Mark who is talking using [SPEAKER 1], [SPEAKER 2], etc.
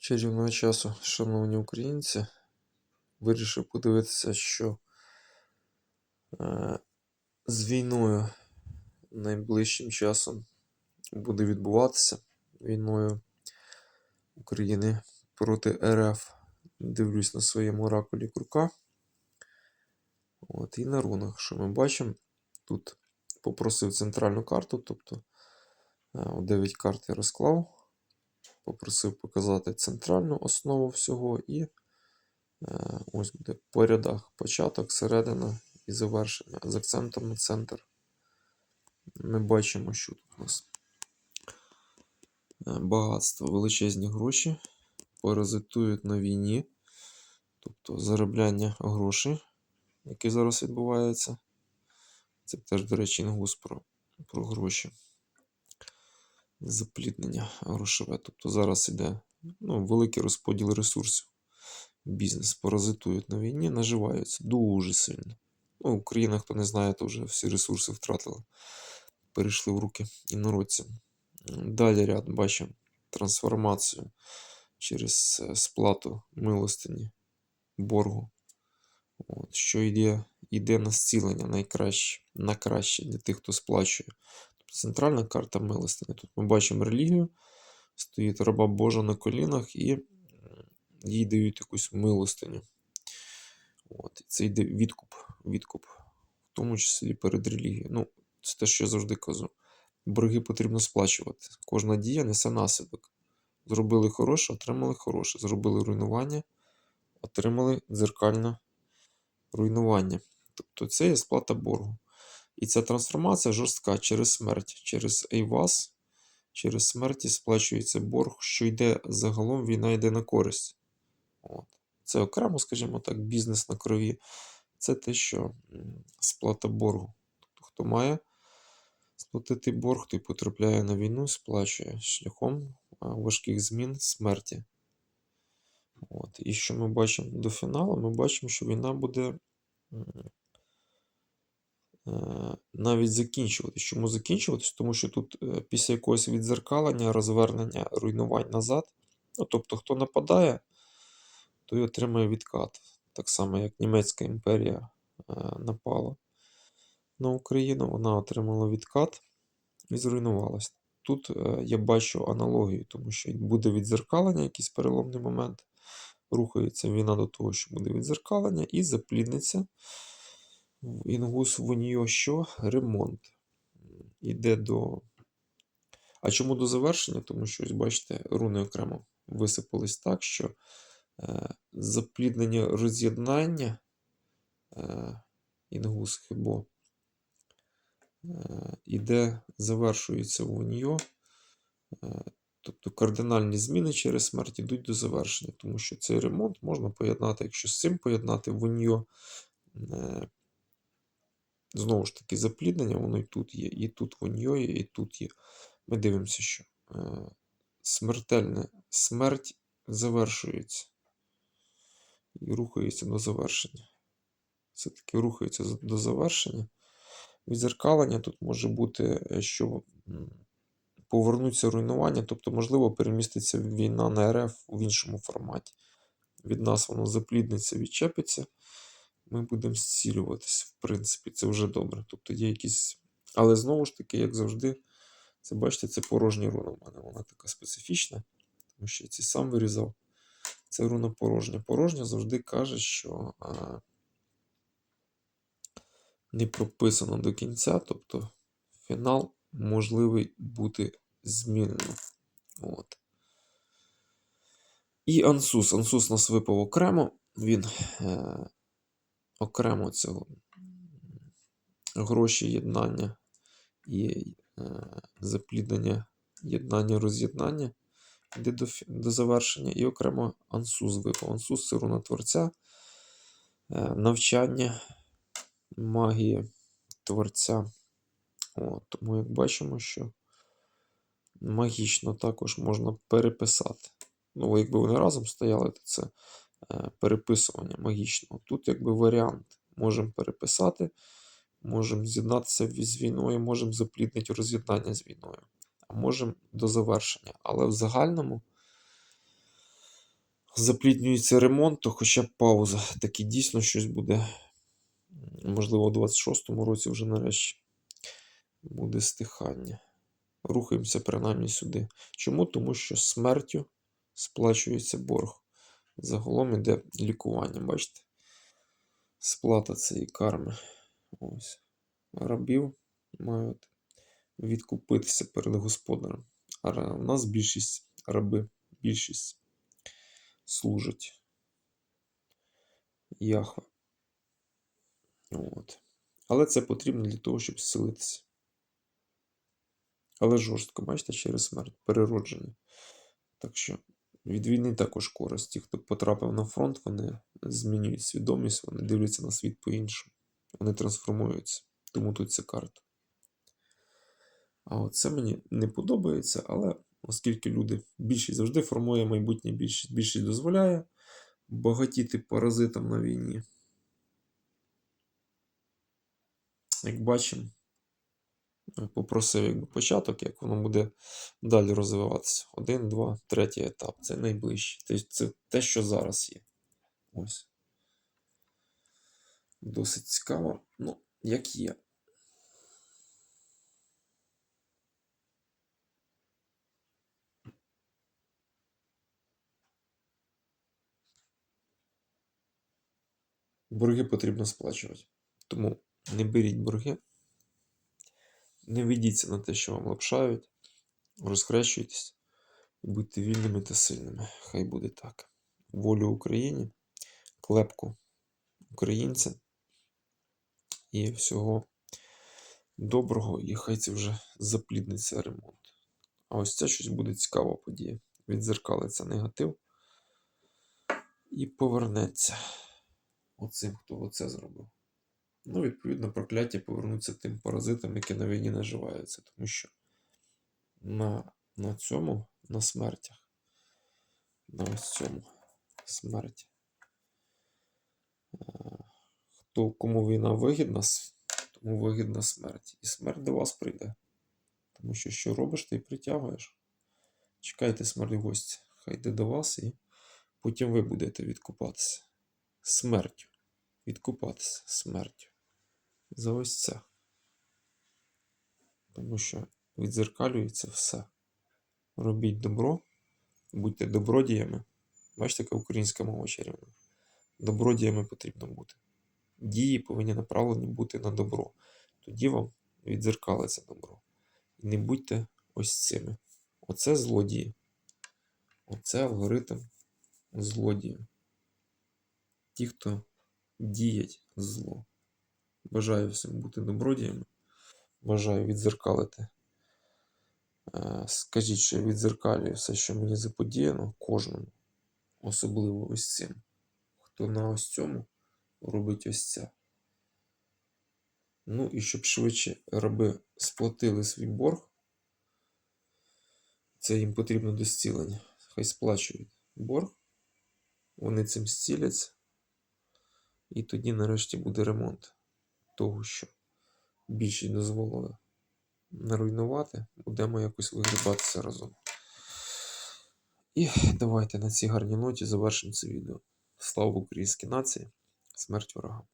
[SPEAKER 1] Чарівного часу, шановні українці, вирішив подивитися, що е, з війною найближчим часом буде відбуватися війною України проти РФ. Дивлюсь на своєму оракулі крука. От, і на рунах, що ми бачимо, тут попросив центральну карту, тобто е, 9 карт я розклав. Попросив показати центральну основу всього і е, ось буде по рядах початок, середина і завершення з акцентом на центр. Ми бачимо, що тут у нас е, багатство, величезні гроші паразитують на війні, тобто заробляння грошей, яке зараз відбувається. Це теж, до речі, інгус про, про гроші запліднення грошове. Тобто зараз іде ну, великий розподіл ресурсів. Бізнес паразитують на війні, наживаються дуже сильно. Ну, Україна, хто не знає, то вже всі ресурси втратила. Перейшли в руки інородцям. Далі ряд бачимо трансформацію через е, сплату милостині боргу. От, що йде, йде на зцілення найкраще, на краще для тих, хто сплачує. Центральна карта милостині. Тут ми бачимо релігію, стоїть раба Божа на колінах і їй дають якусь милостиню. От. Це йде відкуп, відкуп, в тому числі перед релігією. Ну, це те, що я завжди кажу. Борги потрібно сплачувати. Кожна дія несе наслідок. Зробили хороше, отримали хороше. Зробили руйнування, отримали дзеркальне руйнування. Тобто це є сплата боргу. І ця трансформація жорстка через смерть, через Ейвас, через смерті сплачується борг, що йде загалом, війна йде на користь. От. Це окремо, скажімо так, бізнес на крові. Це те, що сплата боргу. Тобто, хто має сплатити борг, той потрапляє на війну, сплачує шляхом важких змін смерті. От. І що ми бачимо до фіналу? Ми бачимо, що війна буде навіть закінчуватись. Чому закінчуватись? Тому що тут е, після якогось відзеркалення, розвернення, руйнувань назад. Ну, тобто, хто нападає, той отримає відкат. Так само, як Німецька імперія е, напала на Україну, вона отримала відкат і зруйнувалась. Тут е, я бачу аналогію, тому що буде відзеркалення, якийсь переломний момент. Рухається війна до того, що буде відзеркалення, і заплідниться інгус в що? Ремонт. Іде до. А чому до завершення? Тому що, ось бачите, руни окремо висипались так, що е, запліднення роз'єднання е, інгус хибо е, іде, завершується в нього. Е, тобто кардинальні зміни через смерть йдуть до завершення, тому що цей ремонт можна поєднати, якщо з цим поєднати в. Е, Знову ж таки, запліднення, воно і тут є, і тут воно є, і тут є. Ми дивимося, що е, смертельна смерть завершується і рухається до завершення. Все-таки рухається до завершення. Відзеркалення тут може бути, е, що повернуться руйнування, тобто, можливо, переміститься війна на РФ в іншому форматі. Від нас воно заплідниться, відчепиться ми будемо зцілюватися, в принципі, це вже добре. Тобто є якісь. Але знову ж таки, як завжди, це бачите, це порожня руна в мене. Вона така специфічна, тому що я ці сам вирізав. Це руна порожня. Порожня завжди каже, що а, не прописано до кінця, тобто фінал можливий бути змінено. От. І Ансус. Ансус нас випав окремо. Він е, окремо цього гроші єднання і е, запліднення єднання роз'єднання йде до, до завершення, і окремо ансус випав. Ансус це руна творця, е, навчання магії творця. От, Тому, як бачимо, що магічно також можна переписати. Ну, якби вони разом стояли, то це переписування магічного. Тут якби варіант. Можемо переписати, можемо з'єднатися з війною, можемо запліднити роз'єднання з війною, а можемо до завершення. Але в загальному запліднюється ремонт, то хоча б пауза. Таки дійсно щось буде. Можливо, у 26-му році вже нарешті буде стихання. Рухаємося принаймні сюди. Чому? Тому що смертю сплачується борг. Загалом іде лікування, бачите? Сплата цієї карми. Ось. Рабів мають відкупитися перед господарем. А в нас більшість раби, більшість служать Яхве. От. Але це потрібно для того, щоб зцілитися. Але жорстко, бачите, через смерть, переродження. Так що від війни також користь. Ті, хто потрапив на фронт, вони змінюють свідомість, вони дивляться на світ по-іншому. Вони трансформуються. Тому тут ця карта. А от це мені не подобається, але оскільки люди, більшість завжди формує майбутнє більшість, більшість дозволяє багатіти паразитам на війні. Як бачимо, попросив якби початок, як воно буде далі розвиватися. Один, два, третій етап. Це найближчий. Тобто це те, що зараз є. Ось. Досить цікаво. Ну, як є. Борги потрібно сплачувати. Тому не беріть борги, не ведіться на те, що вам лапшають, розхрещуйтесь і будьте вільними та сильними. Хай буде так. Волю Україні, клепку українцям і всього доброго, і хай це вже заплідниться ремонт. А ось це щось буде цікава подія. Відзеркалиться негатив і повернеться оцим, хто оце зробив. Ну, відповідно, прокляття повернуться тим паразитам, які на війні наживаються. Тому що на, на цьому, на смертях, на ось цьому смерті. е, Хто кому війна вигідна, тому вигідна смерть. І смерть до вас прийде. Тому що що робиш, ти і притягуєш. Чекайте смерть гості. Хай йде до вас, і потім ви будете відкупатися. Смертю. Відкупатися смертю. За ось це. Тому що відзеркалюється все. Робіть добро, будьте добродіями. Бачите, яка українська мова чарівна. Добродіями потрібно бути. Дії повинні направлені бути на добро. Тоді вам відзеркалиться добро. І не будьте ось цими. Оце злодії. Оце алгоритм злодіїв. Ті, хто діять зло. Бажаю всім бути добродіями. Бажаю відзеркалити. Е, Скажіть, що я відзеркалюю все, що мені заподіяно, кожному. Особливо ось цим. Хто на ось цьому робить ось це. Ну і щоб швидше раби сплатили свій борг, це їм потрібно до зцілення. Хай сплачують борг, вони цим зціляться, і тоді нарешті буде ремонт того, що більшість дозволили наруйнувати, будемо якось вигрібатися разом. І давайте на цій гарній ноті завершимо це відео. Слава українській нації, смерть ворогам!